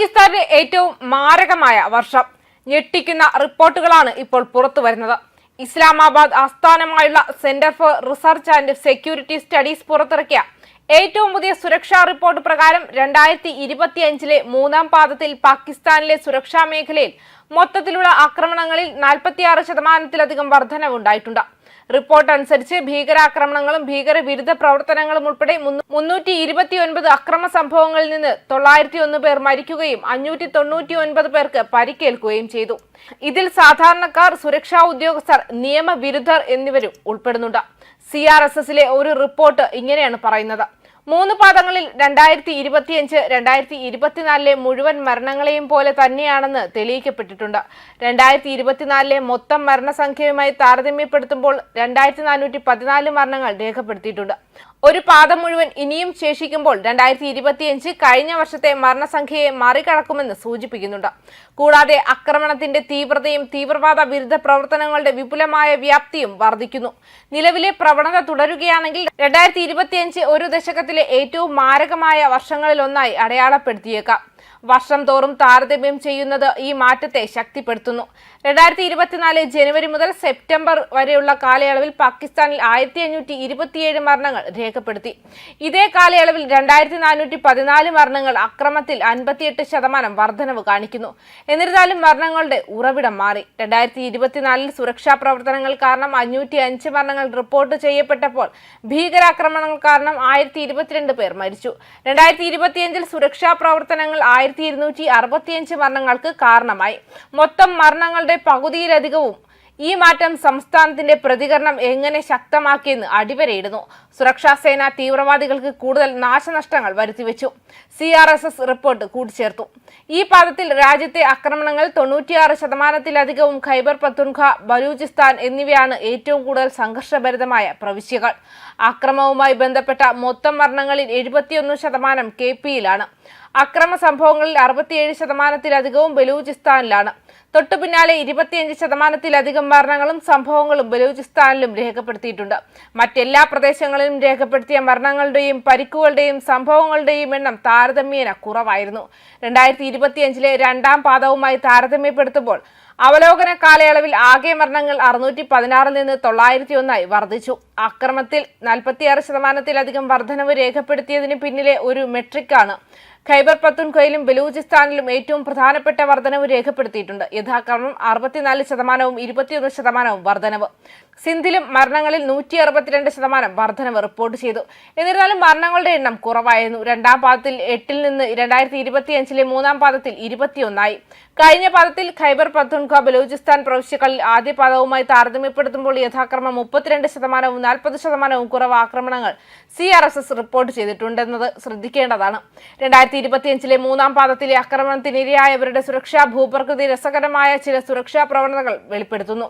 പാകിസ്ഥാനിലെ ഏറ്റവും മാരകമായ വർഷം. ഞെട്ടിക്കുന്ന റിപ്പോർട്ടുകളാണ് ഇപ്പോൾ പുറത്തു വരുന്നത്. ഇസ്ലാമാബാദ് ആസ്ഥാനമായുള്ള centre for research and security studies പുറത്തിറക്കിയ ഏറ്റവും പുതിയ സുരക്ഷാ റിപ്പോർട്ട് പ്രകാരം രണ്ടായിരത്തി ഇരുപത്തിയഞ്ചിലെ മൂന്നാം പാദത്തിൽ പാകിസ്ഥാനിലെ സുരക്ഷാ മേഖലയിൽ മൊത്തത്തിലുള്ള ആക്രമണങ്ങളിൽ നാൽപ്പത്തിയാറ് ശതമാനത്തിലധികം വർധനവുണ്ടായിട്ടുണ്ട്. റിപ്പോർട്ട് അനുസരിച്ച് ഭീകരാക്രമണങ്ങളും ഭീകരവിരുദ്ധ പ്രവർത്തനങ്ങളും ഉൾപ്പെടെ മുന്നൂറ്റി ഇരുപത്തിയൊൻപത് അക്രമ സംഭവങ്ങളിൽ നിന്ന് തൊള്ളായിരത്തി ഒന്ന് പേർ മരിക്കുകയും അഞ്ഞൂറ്റി തൊണ്ണൂറ്റി ഒൻപത് പേർക്ക് പരിക്കേൽക്കുകയും ചെയ്തു. ഇതിൽ സാധാരണക്കാർ സുരക്ഷാ ഉദ്യോഗസ്ഥർ നിയമവിരുദ്ധർ എന്നിവരും ഉൾപ്പെടുന്നുണ്ട്. സി ആർ എസ് എസിലെ ഒരു റിപ്പോർട്ട് ഇങ്ങനെയാണ് പറയുന്നത്. മൂന്ന് പാദങ്ങളിൽ രണ്ടായിരത്തി ഇരുപത്തിയഞ്ച് രണ്ടായിരത്തി ഇരുപത്തിനാലിലെ മുഴുവൻ മരണങ്ങളെയും പോലെ തന്നെയാണെന്ന് തെളിയിക്കപ്പെട്ടിട്ടുണ്ട്. രണ്ടായിരത്തി ഇരുപത്തിനാലിലെ മൊത്തം മരണസംഖ്യയുമായി താരതമ്യപ്പെടുത്തുമ്പോൾ രണ്ടായിരത്തി നാനൂറ്റി പതിനാല് മരണങ്ങൾ രേഖപ്പെടുത്തിയിട്ടുണ്ട്. ഒരു പാദം മുഴുവൻ ഇനിയും ശേഷിക്കുമ്പോൾ രണ്ടായിരത്തി ഇരുപത്തിയഞ്ച് കഴിഞ്ഞ വർഷത്തെ മരണസംഖ്യയെ മറികടക്കുമെന്ന് സൂചിപ്പിക്കുന്നുണ്ട്. കൂടാതെ ആക്രമണത്തിന്റെ തീവ്രതയും തീവ്രവാദ വിരുദ്ധ പ്രവർത്തനങ്ങളുടെ വിപുലമായ വ്യാപ്തിയും വർദ്ധിക്കുന്നു. നിലവിലെ പ്രവണത തുടരുകയാണെങ്കിൽ രണ്ടായിരത്തി ഇരുപത്തിയഞ്ച് ഒരു ദശകത്തിലെ ഏറ്റവും മാരകമായ വർഷങ്ങളിലൊന്നായി അടയാളപ്പെടുത്തിയേക്കാം. വർഷം തോറും താരതമ്യം ചെയ്യുന്നത് ഈ മാറ്റത്തെ ശക്തിപ്പെടുത്തുന്നു. രണ്ടായിരത്തി ഇരുപത്തിനാല് ജനുവരി മുതൽ സെപ്റ്റംബർ വരെയുള്ള കാലയളവിൽ പാകിസ്ഥാനിൽ ആയിരത്തി അഞ്ഞൂറ്റി ഇരുപത്തിയേഴ് മരണങ്ങൾ രേഖപ്പെടുത്തി. ഇതേ കാലയളവിൽ രണ്ടായിരത്തി നാനൂറ്റി പതിനാല് മരണങ്ങൾ അക്രമത്തിൽ അൻപത്തിയെട്ട് ശതമാനം വർധനവ് കാണിക്കുന്നു. എന്നിരുന്നാലും മരണങ്ങളുടെ ഉറവിടം മാറി. രണ്ടായിരത്തി ഇരുപത്തിനാലിൽ സുരക്ഷാ പ്രവർത്തനങ്ങൾ കാരണം അഞ്ഞൂറ്റി അഞ്ച് മരണങ്ങൾ റിപ്പോർട്ട് ചെയ്യപ്പെട്ടപ്പോൾ ഭീകരാക്രമണങ്ങൾ കാരണം ആയിരത്തി ഇരുപത്തിരണ്ട് പേർ മരിച്ചു. രണ്ടായിരത്തി ഇരുപത്തിയഞ്ചിൽ സുരക്ഷാ പ്രവർത്തനങ്ങൾ ആയിരത്തി ഇരുന്നൂറ്റി അറുപത്തിയഞ്ച് മരണങ്ങൾക്ക് കാരണമായി. മൊത്തം മരണങ്ങളുടെ പകുതിയിലധികവും ഈ മാറ്റം സംസ്ഥാനത്തിന്റെ പ്രതികരണം എങ്ങനെ ശക്തമാക്കിയെന്ന് അടിവരയിടുന്നു. സുരക്ഷാ സേന തീവ്രവാദികൾക്ക് കൂടുതൽ നാശനഷ്ടങ്ങൾ വരുത്തിവെച്ചു. C R S S report കൂട്ടിച്ചേർത്തു. ഈ പാദത്തിൽ രാജ്യത്തെ ആക്രമണങ്ങൾ തൊണ്ണൂറ്റിയാറ് ശതമാനത്തിലധികവും ഖൈബർ പത്തുൻഖ ബലൂചിസ്ഥാൻ എന്നിവയാണ് ഏറ്റവും കൂടുതൽ സംഘർഷഭരിതമായ പ്രവിശ്യകൾ. ആക്രമവുമായി ബന്ധപ്പെട്ട മൊത്തം മരണങ്ങളിൽ എഴുപത്തിയൊന്ന് ശതമാനം കെ പിയിലാണ് അക്രമ സംഭവങ്ങളിൽ അറുപത്തിയേഴ് ശതമാനത്തിലധികവും ബലൂചിസ്ഥാനിലാണ്. തൊട്ടു പിന്നാലെ ഇരുപത്തിയഞ്ച് ശതമാനത്തിലധികം മരണങ്ങളും സംഭവങ്ങളും ബലൂചിസ്ഥാനിലും രേഖപ്പെടുത്തിയിട്ടുണ്ട്. മറ്റെല്ലാ പ്രദേശങ്ങളിലും രേഖപ്പെടുത്തിയ മരണങ്ങളുടെയും പരിക്കുകളുടെയും സംഭവങ്ങളുടെയും എണ്ണം താരതമ്യേന കുറവായിരുന്നു. രണ്ടായിരത്തി ഇരുപത്തിയഞ്ചിലെ രണ്ടാം പാദവുമായി താരതമ്യപ്പെടുത്തുമ്പോൾ അവലോകന കാലയളവിൽ ആകെ മരണങ്ങൾ അറുന്നൂറ്റി പതിനാറിൽ നിന്ന് തൊള്ളായിരത്തി ഒന്നായി വർദ്ധിച്ചു. അക്രമത്തിൽ നാൽപ്പത്തിയാറ് ശതമാനത്തിലധികം വർധനവ് രേഖപ്പെടുത്തിയതിന് പിന്നിലെ ഒരു മെട്രിക്കാണ് ഖൈബർ പത്തുൻഖയിലും ബലൂചിസ്ഥാനിലും ഏറ്റവും പ്രധാനപ്പെട്ട വർധനവ് രേഖപ്പെടുത്തിയിട്ടുണ്ട്. യഥാക്രമം അറുപത്തിനാല് ശതമാനവും ഇരുപത്തിയൊന്ന് ശതമാനവും വർധനവ്. സിന്ധിലും മരണങ്ങളിൽ നൂറ്റി അറുപത്തിരണ്ട് ശതമാനം വർധനവ് റിപ്പോർട്ട് ചെയ്തു. എന്നിരുന്നാലും മരണങ്ങളുടെ എണ്ണം കുറവായിരുന്നു. രണ്ടാം പാദത്തിൽ എട്ടിൽ നിന്ന് രണ്ടായിരത്തി ഇരുപത്തിയഞ്ചിലെ മൂന്നാം പാദത്തിൽ ഇരുപത്തിയൊന്നായി. കഴിഞ്ഞ പാദത്തിൽ ഖൈബർ പത്തുൻഖ ബലൂചിസ്ഥാൻ പ്രവിശ്യകളിൽ ആദ്യ പാദവുമായി താരതമ്യപ്പെടുത്തുമ്പോൾ യഥാക്രമം മുപ്പത്തിരണ്ട് ശതമാനവും നാൽപ്പത് ശതമാനവും കുറവ് ആക്രമണങ്ങൾ C R S S report ചെയ്തിട്ടുണ്ടെന്നത് ശ്രദ്ധിക്കേണ്ടതാണ്. രണ്ടായിരത്തി ഇരുപത്തിയഞ്ചിലെ മൂന്നാം പാദത്തിലെ ആക്രമണത്തിനിരയായവരുടെ സുരക്ഷാ ഭൂപ്രകൃതി രസകരമായ ചില സുരക്ഷാ പ്രവണതകൾ വെളിപ്പെടുത്തുന്നു.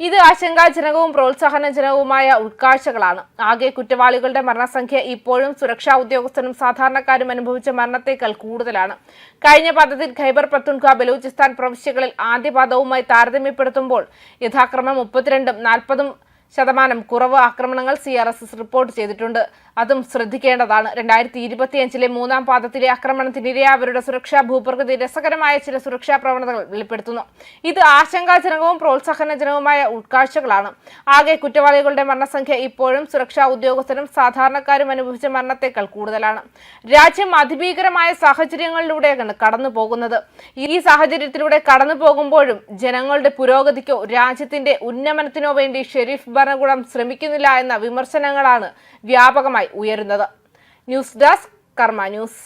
ഇത് ആശങ്കാജനകവും പ്രോത്സാഹനജനകവുമായ ഉൾക്കാഴ്ചകളാണ്. ആകെ കുറ്റവാളികളുടെ മരണസംഖ്യ ഇപ്പോഴും സുരക്ഷാ ഉദ്യോഗസ്ഥരും സാധാരണക്കാരും അനുഭവിച്ച മരണത്തേക്കാൾ കൂടുതലാണ്. കഴിഞ്ഞ പദ്ധതിയിൽ ഖൈബർ പത്തുൻഖ ബലൂചിസ്ഥാൻ പ്രവിശ്യകളിൽ ആദ്യ പാദവുമായി താരതമ്യപ്പെടുത്തുമ്പോൾ യഥാക്രമം മുപ്പത്തിരണ്ടും നാൽപ്പതും ശതമാനം കുറവ് ആക്രമണങ്ങൾ C R S S report ചെയ്തിട്ടുണ്ട്. അതും ശ്രദ്ധിക്കേണ്ടതാണ്. രണ്ടായിരത്തി ഇരുപത്തിയഞ്ചിലെ മൂന്നാം പാദത്തിലെ ആക്രമണത്തിനിരയായവരുടെ സുരക്ഷാ ഭൂപ്രകൃതി രസകരമായ ചില സുരക്ഷാ പ്രവണതകൾ വെളിപ്പെടുത്തുന്നു. ഇത് ആശങ്കാജനകവും പ്രോത്സാഹനജനകവുമായ ഉൾക്കാഴ്ചകളാണ്. ആകെ കുറ്റവാളികളുടെ മരണസംഖ്യ ഇപ്പോഴും സുരക്ഷാ ഉദ്യോഗസ്ഥരും സാധാരണക്കാരും അനുഭവിച്ച മരണത്തേക്കാൾ കൂടുതലാണ്. രാജ്യം അതിഭീകരമായ സാഹചര്യങ്ങളിലൂടെയാണ് കടന്നു പോകുന്നത് ഈ സാഹചര്യത്തിലൂടെ കടന്നു പോകുമ്പോഴും ജനങ്ങളുടെ പുരോഗതിക്കോ രാജ്യത്തിന്റെ ഉന്നമനത്തിനോ വേണ്ടി ഷെരീഫ് ഭരണകൂടം ശ്രമിക്കുന്നില്ല എന്ന വിമർശനങ്ങളാണ് വ്യാപകമായി ഉയരുന്നത്. News desk Karma news.